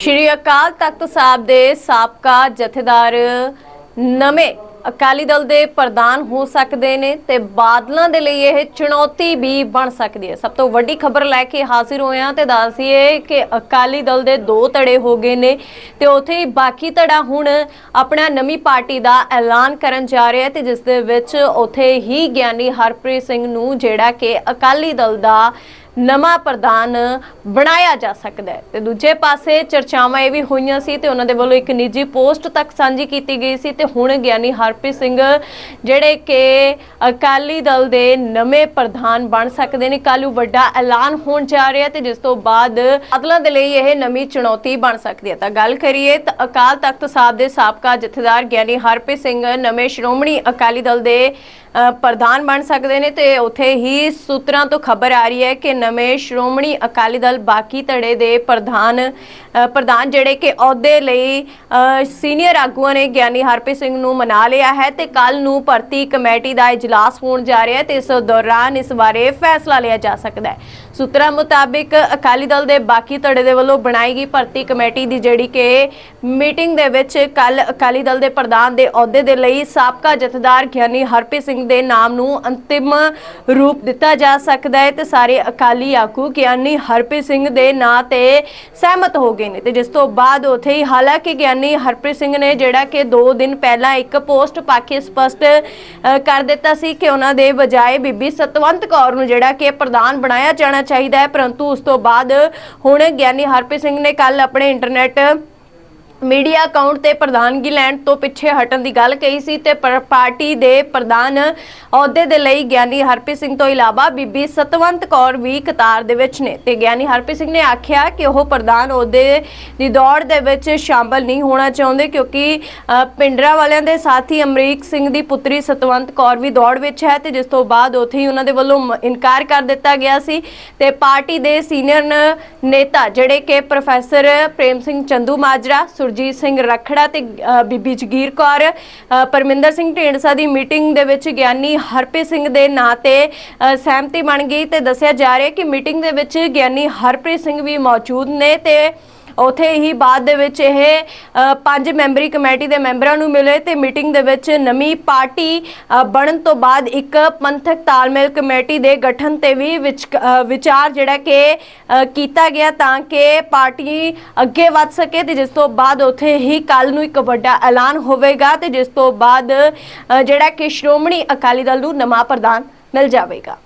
ਸ਼੍ਰੀ ਅਕਾਲ ਤਖਤ ਸਾਹਿਬ ਦੇ ਸਾਬਕਾ ਜਥੇਦਾਰ ਨਵੇਂ ਅਕਾਲੀ ਦਲ ਦੇ ਪ੍ਰਧਾਨ ਹੋ ਸਕਦੇ ਨੇ ਤੇ ਬਾਦਲਾਂ ਦੇ ਲਈ ਇਹ ਚੁਣੌਤੀ ਵੀ ਬਣ ਸਕਦੀ ਹੈ। ਸਭ ਤੋਂ ਵੱਡੀ ਖਬਰ ਲੈ ਕੇ ਹਾਜ਼ਰ ਹੋਏ ਹਾਂ ਤੇ ਦੱਸੀਏ ਕਿ ਅਕਾਲੀ ਦਲ ਦੇ ਦੋ ਧੜੇ ਹੋ ਗਏ ਨੇ ਤੇ ਉਥੇ ਹੀ ਬਾਕੀ ਧੜਾ ਹੁਣ ਆਪਣਾ ਨਵੀਂ ਪਾਰਟੀ ਦਾ ਐਲਾਨ ਕਰਨ ਜਾ ਰਿਹਾ ਹੈ ਤੇ ਜਿਸ ਦੇ ਵਿੱਚ ਉਥੇ ਹੀ ਗਿਆਨੀ ਹਰਪ੍ਰੀਤ ਸਿੰਘ ਨੂੰ ਜਿਹੜਾ ਕਿ ਅਕਾਲੀ ਦਲ ਦਾ ਨਵਾਂ ਪ੍ਰਧਾਨ ਬਣਾਇਆ ਜਾ ਸਕਦਾ ਹੈ। ਤੇ ਦੂਜੇ ਪਾਸੇ ਚਰਚਾਵਾਂ ਇਹ ਵੀ ਹੋਈਆਂ ਸੀ ਤੇ ਉਹਨਾਂ ਦੇ ਵੱਲੋਂ ਇੱਕ ਨਿੱਜੀ ਪੋਸਟ ਤੱਕ ਸਾਂਝੀ ਕੀਤੀ ਗਈ ਸੀ ਤੇ ਹੁਣ ਗਿਆਨੀ ਹਰਪ੍ਰੀਤ ਸਿੰਘ, ਜਿਹੜੇ ਕਿ ਅਕਾਲੀ ਦਲ ਦੇ ਨਵੇਂ ਪ੍ਰਧਾਨ ਬਣ ਸਕਦੇ ਨੇ, ਕੱਲ੍ਹ ਵੱਡਾ ਐਲਾਨ ਹੋਣ ਜਾ ਰਿਹਾ ਤੇ ਜਿਸ ਤੋਂ ਬਾਅਦ ਅਦਲਾਂ ਦੇ ਲਈ ਇਹ ਨਵੀਂ ਚੁਣੌਤੀ ਬਣ ਸਕਦੀ ਹੈ। ਤਾਂ ਗੱਲ ਕਰੀਏ ਤਾਂ ਅਕਾਲ ਤਖਤ ਸਾਹਿਬ ਦੇ ਸਾਬਕਾ ਜਥੇਦਾਰ ਗਿਆਨੀ ਹਰਪ੍ਰੀਤ ਸਿੰਘ, ਨਵੇਂ ਸ਼੍ਰੋਮਣੀ ਅਕਾਲੀ ਦਲ ਦੇ ਪ੍ਰਧਾਨ ਬਣ ਸਕਦੇ ਨੇ ਤੇ ਉੱਥੇ ਹੀ ਸੂਤਰਾਂ ਤੋਂ ਖਬਰ ਆ ਰਹੀ ਹੈ ਕਿ ਨਵੇਂ ਸ਼੍ਰੋਮਣੀ ਅਕਾਲੀ ਦਲ ਬਾਕੀ ਧੜੇ ਦੇ ਪ੍ਰਧਾਨ ਪ੍ਰਧਾਨ ਜਿਹੜੇ ਕਿ ਅਹੁਦੇ ਲਈ ਸੀਨੀਅਰ ਆਗੂਆਂ ਨੇ ਗਿਆਨੀ ਹਰਪ੍ਰੀਤ ਸਿੰਘ ਨੂੰ ਮਨਾ ਲਿਆ ਹੈ ਤੇ ਕੱਲ ਨੂੰ ਭਰਤੀ ਕਮੇਟੀ ਦਾ ਇਜਲਾਸ ਹੋਣ ਜਾ ਰਿਹਾ ਹੈ ਤੇ ਇਸ ਦੌਰਾਨ ਇਸ ਬਾਰੇ ਫੈਸਲਾ ਲਿਆ ਜਾ ਸਕਦਾ ਹੈ। ਸੂਤਰਾਂ ਮੁਤਾਬਿਕ ਅਕਾਲੀ ਦਲ ਦੇ ਬਾਕੀ ਧੜੇ ਦੇ ਵੱਲੋਂ ਬਣਾਈ ਗਈ ਭਰਤੀ ਕਮੇਟੀ ਦੀ ਜਿਹੜੀ ਕਿ ਮੀਟਿੰਗ ਦੇ ਵਿੱਚ ਕੱਲ ਅਕਾਲੀ ਦਲ ਦੇ ਪ੍ਰਧਾਨ ਦੇ ਅਹੁਦੇ ਦੇ ਲਈ ਸਾਬਕਾ ਜਥੇਦਾਰ ਗਿਆਨੀ ਹਰਪ੍ਰੀਤ ਸਿੰਘ ਦੇ ਨਾਮ ਨੂੰ ਅੰਤਿਮ ਰੂਪ ਦਿੱਤਾ ਜਾ ਸਕਦਾ ਹੈ ਤੇ ਸਾਰੇ ਅਕਾਲੀ ਆਗੂ ਗਿਆਨੀ ਹਰਪ੍ਰੀਤ ਸਿੰਘ ਦੇ ਨਾਂ ਤੇ ਸਹਿਮਤ ਹੋ ਗਏ ਨੇ ਤੇ ਜਿਸ ਤੋਂ ਬਾਅਦ ਉਥੇ ਹੀ ਹਾਲਾਂਕਿ ਗਿਆਨੀ ਹਰਪ੍ਰੀਤ ਸਿੰਘ ਨੇ ਜਿਹੜਾ ਕਿ 2 ਦਿਨ ਪਹਿਲਾਂ ਇੱਕ ਪੋਸਟ ਪਾ ਕੇ ਸਪਸ਼ਟ ਕਰ ਦਿੱਤਾ ਸੀ ਕਿ ਉਹਨਾਂ ਦੇ ਬਜਾਏ ਬੀਬੀ ਸਤਵੰਤ ਕੌਰ ਨੂੰ ਜਿਹੜਾ ਕਿ ਪ੍ਰਧਾਨ ਬਣਾਇਆ ਜਾਣਾ ਚਾਹੀਦਾ ਹੈ, ਪਰੰਤੂ ਉਸ ਤੋਂ ਬਾਅਦ ਹੁਣ ਗਿਆਨੀ ਹਰਪ੍ਰੀਤ ਸਿੰਘ ਨੇ ਕੱਲ ਆਪਣੇ ਇੰਟਰਨੈਟ ਮੀਡੀਆ ਅਕਾਊਂਟ ਤੇ ਪ੍ਰਧਾਨਗੀ ਲੈਣ ਤੋਂ ਪਿੱਛੇ ਹਟਣ ਦੀ ਗੱਲ ਕਹੀ ਸੀ ਤੇ ਪਰ- ਪਾਰਟੀ ਦੇ ਪ੍ਰਧਾਨ ਅਹੁਦੇ ਦੇ ਲਈ ਗਿਆਨੀ ਹਰਪ੍ਰੀਤ ਸਿੰਘ ਤੋਂ ਇਲਾਵਾ ਬੀਬੀ ਸਤਵੰਤ ਕੌਰ ਵੀ ਕਤਾਰ ਦੇ ਵਿੱਚ ਨੇ। ਤੇ ਗਿਆਨੀ ਹਰਪ੍ਰੀਤ ਸਿੰਘ ਨੇ ਆਖਿਆ ਕਿ ਉਹ ਪ੍ਰਧਾਨ ਅਹੁਦੇ ਦੀ ਦੌੜ ਦੇ ਵਿੱਚ ਸ਼ਾਮਲ ਨਹੀਂ ਹੋਣਾ ਚਾਹੁੰਦੇ ਕਿਉਂਕਿ ਅ, ਪਿੰਡਰਾ ਵਾਲਿਆਂ ਦੇ ਸਾਥੀ ਅਮਰੀਕ ਸਿੰਘ ਦੀ ਪੁੱਤਰੀ ਸਤਵੰਤ ਕੌਰ ਵੀ ਦੌੜ ਵਿੱਚ ਹੈ ਤੇ ਜਿਸ ਤੋਂ ਬਾਅਦ ਉੱਥੇ ਹੀ ਉਹਨਾਂ ਦੇ ਵੱਲੋਂ ਮ- ਇਨਕਾਰ ਕਰ ਦਿੱਤਾ ਗਿਆ ਸੀ। ਤੇ ਪਾਰਟੀ ਦੇ ਸੀਨੀਅਰ ਨੇਤਾ ਜਿਹੜੇ ਕਿ ਪ੍ਰੋਫੈਸਰ ਪ੍ਰੇਮ ਸਿੰਘ ਚੰਦੂ ਮਾਜਰਾ ਸੁਰਜੀਤ ਸਿੰਘ ਰਖੜਾ ਤੇ ਬੀਬੀ ਜਗੀਰ ਕੌਰ। ਪਰਮਿੰਦਰ ਸਿੰਘ ਢੇਂਡਸਾ ਦੀ ਮੀਟਿੰਗ ਦੇ ਵਿੱਚ ਗਿਆਨੀ ਹਰਪ੍ਰੀਤ ਸਿੰਘ ਦੇ ਨਾਂ ਤੇ ਅ, ਸਹਿਮਤੀ ਬਣ ਗਈ ਤੇ ਦੱਸਿਆ ਜਾ ਰਿਹਾ ਕਿ ਮੀਟਿੰਗ ਦੇ ਵਿੱਚ ਗਿਆਨੀ ਹਰਪ੍ਰੀਤ ਸਿੰਘ ਵੀ ਮੌਜੂਦ ਨੇ ਤੇ ਉੱਥੇ ਹੀ ਬਾਅਦ ਦੇ ਵਿੱਚ ਇਹ ਪੰਜ ਮੈਂਬਰੀ ਕਮੇਟੀ ਦੇ ਮੈਂਬਰਾਂ ਨੂੰ ਮਿਲੇ ਤੇ ਮੀਟਿੰਗ ਦੇ ਵਿੱਚ ਨਵੀਂ ਪਾਰਟੀ ਬਣਨ ਤੋਂ ਬਾਅਦ ਇੱਕ ਪੰਥਕ ਤਾਲਮੇਲ ਕਮੇਟੀ ਦੇ ਗਠਨ ਤੇ ਵੀ ਵਿਚ- ਅ, ਵਿਚਾਰ ਜਿਹੜਾ ਕਿ ਕੀਤਾ ਗਿਆ ਤਾਂ ਕਿ ਪਾਰਟੀ ਅੱਗੇ ਵੱਧ ਸਕੇ ਤੇ ਜਿਸ ਤੋਂ ਬਾਅਦ ਉੱਥੇ ਹੀ ਕੱਲ ਨੂੰ ਇੱਕ ਵੱਡਾ ਐਲਾਨ ਹੋਵੇਗਾ ਤੇ ਜਿਸ ਤੋਂ ਬਾਅਦ ਜਿਹੜਾ ਕਿ ਸ਼੍ਰੋਮਣੀ ਅਕਾਲੀ ਦਲ ਨੂੰ ਨਵਾਂ ਪ੍ਰਧਾਨ ਮਿਲ ਜਾਵੇਗਾ।